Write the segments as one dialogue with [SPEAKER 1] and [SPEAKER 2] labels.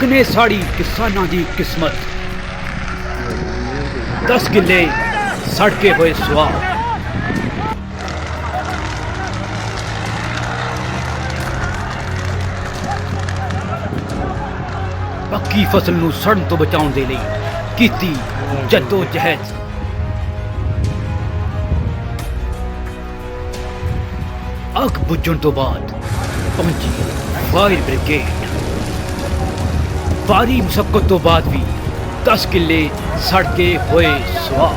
[SPEAKER 1] ਅੱਗ ਨੇ ਸਾੜੀ ਕਿਸਾਨਾਂ ਦੀ ਕਿਸਮਤ। 10 ਕਿੱਲੇ ਸੜ ਕੇ ਹੋਏ ਸੁਆਹ ਪੱਕੀ ਫਸਲ ਨੂੰ ਸੜਨ ਤੋਂ ਬਚਾਉਣ ਦੇ ਲਈ ਕੀਤੀ ਜੱਦੋ ਜਹਿਦ ਅੱਗ ਬੁਝਣ ਤੋਂ ਬਾਅਦ ਪਹੁੰਚੀ ਫਾਇਰ ਬ੍ਰਿਗੇਡ। ਭਾਰੀ ਮੁਸ਼ਕਲ ਤੋਂ ਬਾਅਦ ਵੀ 10 ਕਿੱਲੇ ਸੜ ਕੇ ਹੋਏ ਸੁਆਹ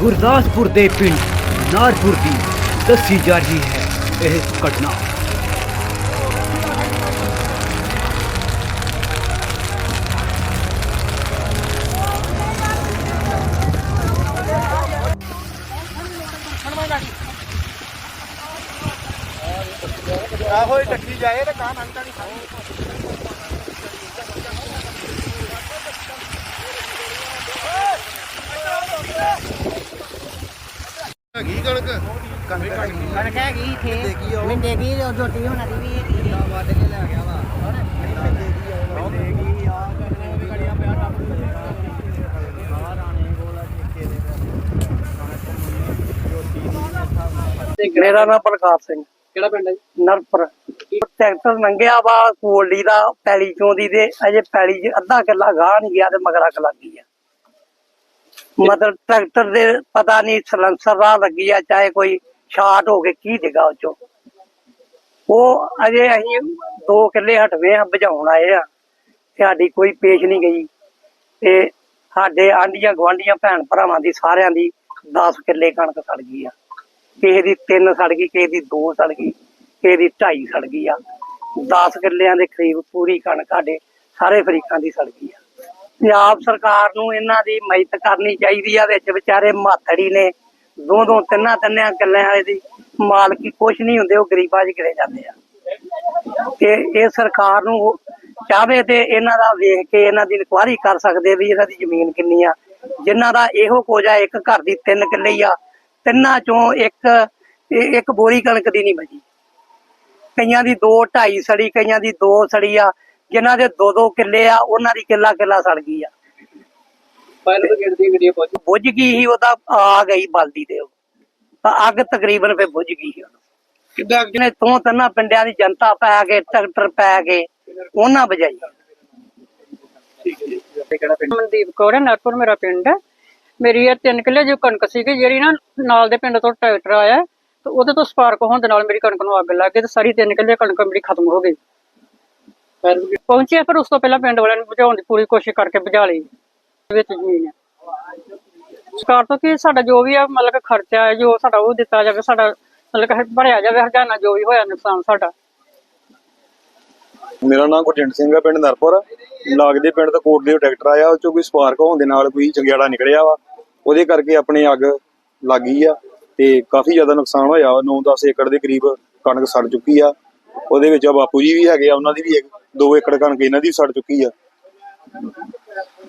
[SPEAKER 1] ਗੁਰਦਾਸਪੁਰ ਦੇ ਪਿੰਡ ਨਾਰਪੁਰ ਦੀ ਦੱਸੀ ਜਾ ਰਹੀ ਹੈ ਇਹ ਘਟਨਾ
[SPEAKER 2] ਆਹੋ ਇਹ ਟੱਕੀ ਜਾਏ ਤੇ ਕਾਂ ਨੰਗਾ ਨਹੀਂ ਖਾਣੀ। ਹੈਗੀ ਕਣਕ? ਕਣਕ
[SPEAKER 3] ਕਣਕ ਹੈਗੀ ਇੱਥੇ। ਮਿੰਡੇ ਕੀ ਰੋਟੀ ਹੋਣਾ ਦੀ ਵੀ। ਹੈਗੀ ਵੱਢ ਕੇ ਲੈ ਗਿਆ ਵਾ।
[SPEAKER 4] ਮੇਰਾ ਨਾਮ ਪ੍ਰਕਾਸ਼ ਸਿੰਘ।
[SPEAKER 2] ਕਿਹੜਾ ਪਿੰਡ ਹੈ
[SPEAKER 4] ਨਰਪੁਰ। ਟਰੈਕਟਰ ਲੰਘਿਆ ਵਾ ਕੋਲੀ ਦਾ ਪੈਲੀ ਚੋਂ ਦੀ। ਤੇ ਅਜੇ ਪੈਲੀ 'ਚ ਅੱਧਾ ਕਿੱਲਾ ਗਾਹ ਨਹੀਂ ਗਿਆ ਤੇ ਮਗਰ ਅੱਗ ਲੱਗੀ ਆ। ਮਤਲਬ ਟਰੈਕਟਰ ਦੇ ਪਤਾ ਨਹੀਂ ਸਲੈਂਸਰ ਰਾਹ ਲੱਗੀ ਆ, ਚਾਹੇ ਕੋਈ ਸ਼ਾਰਟ ਹੋ ਕੇ ਕੀ ਡਿੱਗਾ ਉਹ ਚੋਂ ਉਹ ਅਜੇ ਅਸੀਂ ਦੋ ਕਿੱਲੇ ਹਟਵੇਂ ਆ ਬੁਝਾਉਣ ਆਏ ਆ। ਤੇ ਸਾਡੀ ਕੋਈ ਪੇਸ਼ ਨਹੀਂ ਗਈ। ਤੇ ਸਾਡੇ ਆਂਡੀਆਂ ਗਵਾਂਡੀਆਂ ਭੈਣ ਭਰਾਵਾਂ ਦੀ ਸਾਰਿਆਂ ਦੀ 10 ਕਿੱਲੇ ਕਣਕ ਸੜ ਗਈ ਆ। ਕਿਸੇ ਦੀ 3 ਸੜ ਗਈ, ਕਿਸੇ ਦੀ 2 ਸੜ ਗਈ, ਕਿਸੇ ਦੀ 2.5 ਸੜ ਗਈ ਆ। 10 ਕਿੱਲਿਆਂ ਦੇ ਕਰੀਬ ਪੂਰੀ ਕਣਕ ਸਾਡੇ ਸਾਰੇ ਫਰੀਕਾਂ ਦੀ ਸੜ ਗਈ ਆ। ਪੰਜਾਬ ਸਰਕਾਰ ਨੂੰ ਇਹਨਾਂ ਦੀ ਮਦਦ ਕਰਨੀ ਚਾਹੀਦੀ ਆ, ਵਿੱਚ ਵਿਚਾਰੇ ਮਾਤੜੀ ਨੇ ਦੋ ਦੋ ਤਿੰਨਾਂ ਤਿੰਨਾਂ ਕਿੱਲਿਆਂ ਵਾਲੇ ਦੀ ਮਾਲਕੀ ਕੁਛ ਨਹੀਂ ਹੁੰਦੇ, ਉਹ ਗਰੀਬਾਂ 'ਚ ਗਿਰੇ ਜਾਂਦੇ ਆ। ਤੇ ਇਹ ਸਰਕਾਰ ਨੂੰ ਚਾਹਵੇ ਤੇ ਇਹਨਾਂ ਦਾ ਵੇਖ ਕੇ ਇਹਨਾਂ ਦੀ ਇਨਕੁਆਇਰੀ ਕਰ ਸਕਦੇ ਵੀ ਇਹਨਾਂ ਦੀ ਜ਼ਮੀਨ ਕਿੰਨੀ ਆ। ਜਿਨ੍ਹਾਂ ਦਾ ਇਹੋ ਕੁਝ ਆ, ਇੱਕ ਘਰ ਦੀ ਤਿੰਨ ਕਿੱਲੇ ਹੀ ਆ, ਤਿੰਨਾਂ ਚੋਂ ਇੱਕ ਇੱਕ ਬੋਰੀ ਕਣਕ ਦੀ ਨਹੀਂ ਬਚੀ। ਕਈਆਂ ਦੀ 2 2.5 ਸੜੀ, ਕਈਆਂ ਦੀ 2 ਸੜੀ ਆ ਜਿਨ੍ਹਾਂ ਦੇ 2 2 ਕਿੱਲੇ ਆ ਉਹਨਾਂ ਦੀ ਕਿੱਲਾ ਕਿੱਲਾ ਸੜ ਗਈ ਆ।
[SPEAKER 2] ਫਾਇਰ ਬ੍ਰਿਗੇਡ ਦੀ ਗੱਡੀ ਪਹੁੰਚ?
[SPEAKER 4] ਬੁੱਝ ਗਈ ਸੀ ਉਹਦਾ ਆ ਗਈ ਬਲਦੀ ਤੇ ਉਹ। ਤਾਂ ਅੱਗ ਤਕਰੀਬਨ ਫੇ ਬੁੱਝ ਗਈ ਸੀ
[SPEAKER 2] ਕਿੱਦਾਂ
[SPEAKER 4] ਜਿਹਨੇ ਤੋਂ ਤੰਨਾ ਪਿੰਡਾਂ ਦੀ ਜਨਤਾ ਪੈ ਕੇ ਟਰੈਕਟਰ ਪੈ ਕੇ ਉਹਨਾਂ
[SPEAKER 2] ਪਿੰਡ?
[SPEAKER 5] ਮਨਦੀਪ ਕੌਰ ਹੈ ਨਰਪੁਰ ਮੇਰਾ ਪਿੰਡ ਹੈ। ਮੇਰੀ ਇਹ ਤਿੰਨ ਕਿੱਲੇ ਜੋ ਕਣਕ ਸੀਗੀ ਜਿਹੜੀ ਨਾ ਨਾਲ ਦੇ ਪਿੰਡ ਤੋਂ ਟਰੈਕਟਰ ਆਇਆ ਤੇ ਉਹਦੇ ਤੋਂ ਸਪਾਰਕ ਹੋਣ ਦੇ ਨਾਲ ਮੇਰੀ ਕਣਕ ਨੂੰ ਅੱਗ ਲੱਗ ਗਈ ਤੇ ਸਾਰੀ ਤਿੰਨ ਕਿੱਲੇ ਕਣਕ ਮੇਰੀ ਖਤਮ ਹੋ ਗਈ।
[SPEAKER 2] ਫਾਇਰ ਬ੍ਰਿਗੇਡ
[SPEAKER 5] ਪਹੁੰਚਿਆ ਪਰ ਉਸ ਤੋਂ ਪਹਿਲਾਂ ਪਿੰਡ ਵਾਲਿਆਂ ਨੇ ਬੁਝਾਉਣ ਦੀ ਪੂਰੀ ਕੋਸ਼ਿਸ਼ ਕਰਕੇ ਬੁਝਾ ਲਈ। ਵਿੱਚ ਜ਼ਮੀਨ ਹੈ ਸਰਕਾਰ ਤੋਂ ਕਿ ਸਾਡਾ ਜੋ ਵੀ ਹੈ ਮਤਲਬ ਕਿ ਖਰਚਾ ਹੈ ਜੋ ਸਾਡਾ ਉਹ ਦਿੱਤਾ ਜਾਵੇ, ਸਾਡਾ ਮਤਲਬ ਕਿ ਭਰਿਆ ਜਾਵੇ, ਹਰਜਾਨਾ ਜੋ ਵੀ ਹੋਇਆ ਨੁਕਸਾਨ ਸਾਡਾ।
[SPEAKER 6] ਮੇਰਾ ਨਾਮ ਗੁਰਜੰਟ ਸਿੰਘ ਆ, ਪਿੰਡ ਨਰਪੁਰ। ਲੱਗਦੇ ਪਿੰਡ ਤੋਂ ਕੋਟ ਦੇ ਟਰੈਕਟਰ ਆਇਆ, ਉਹ ਚੋਂ ਕੋਈ ਸਪਾਰਕ ਹੋਣ ਦੇ ਨਾਲ ਕੋਈ ਚੰਗਿਆੜਾ ਨਿਕਲਿਆ ਵਾ। ਉਹਦੇ ਕਰਕੇ ਆਪਣੇ ਅੱਗ ਲੱਗ ਗਈ ਆ ਤੇ ਕਾਫੀ ਜ਼ਿਆਦਾ ਨੁਕਸਾਨ ਹੋਇਆ 9-10 ਏਕੜ ਦੇ ਕਰੀਬ ਕਣਕ ਸੜ ਚੁੱਕੀ ਆ। ਉਹਦੇ ਵਿੱਚ ਆ ਬਾਪੂ ਜੀ ਵੀ ਹੈਗੇ ਆ, ਉਹਨਾਂ ਦੀ ਵੀ 2 ਏਕੜ ਕਣਕ ਇਹਨਾਂ ਦੀ ਸੜ ਚੁੱਕੀ ਆ।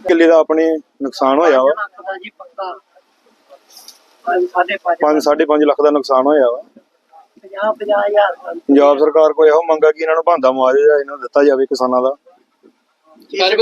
[SPEAKER 6] ਕਿੱਲੇ ਦਾ ਆਪਣੇ ਨੁਕਸਾਨ ਹੋਇਆ ਵਾ।
[SPEAKER 4] ਪੰਜ ਪੱਕਾ ਸਾਡੇ
[SPEAKER 6] 5 5.5 ਲੱਖ ਦਾ ਨੁਕਸਾਨ ਹੋਇਆ ਵਾ।
[SPEAKER 4] 50 50
[SPEAKER 6] ਪੰਜਾਬ ਸਰਕਾਰ ਕੋਲ ਇਹੋ ਮੰਗਾ ਕਿ ਇਹਨਾਂ ਨੂੰ ਭਾਂਦਾ ਮੁਆਵਜ਼ਾ ਇਹਨਾਂ ਨੂੰ ਦਿੱਤਾ ਜਾਵੇ ਕਿਸਾਨਾਂ ਦਾ।
[SPEAKER 2] ਫਾਇਰ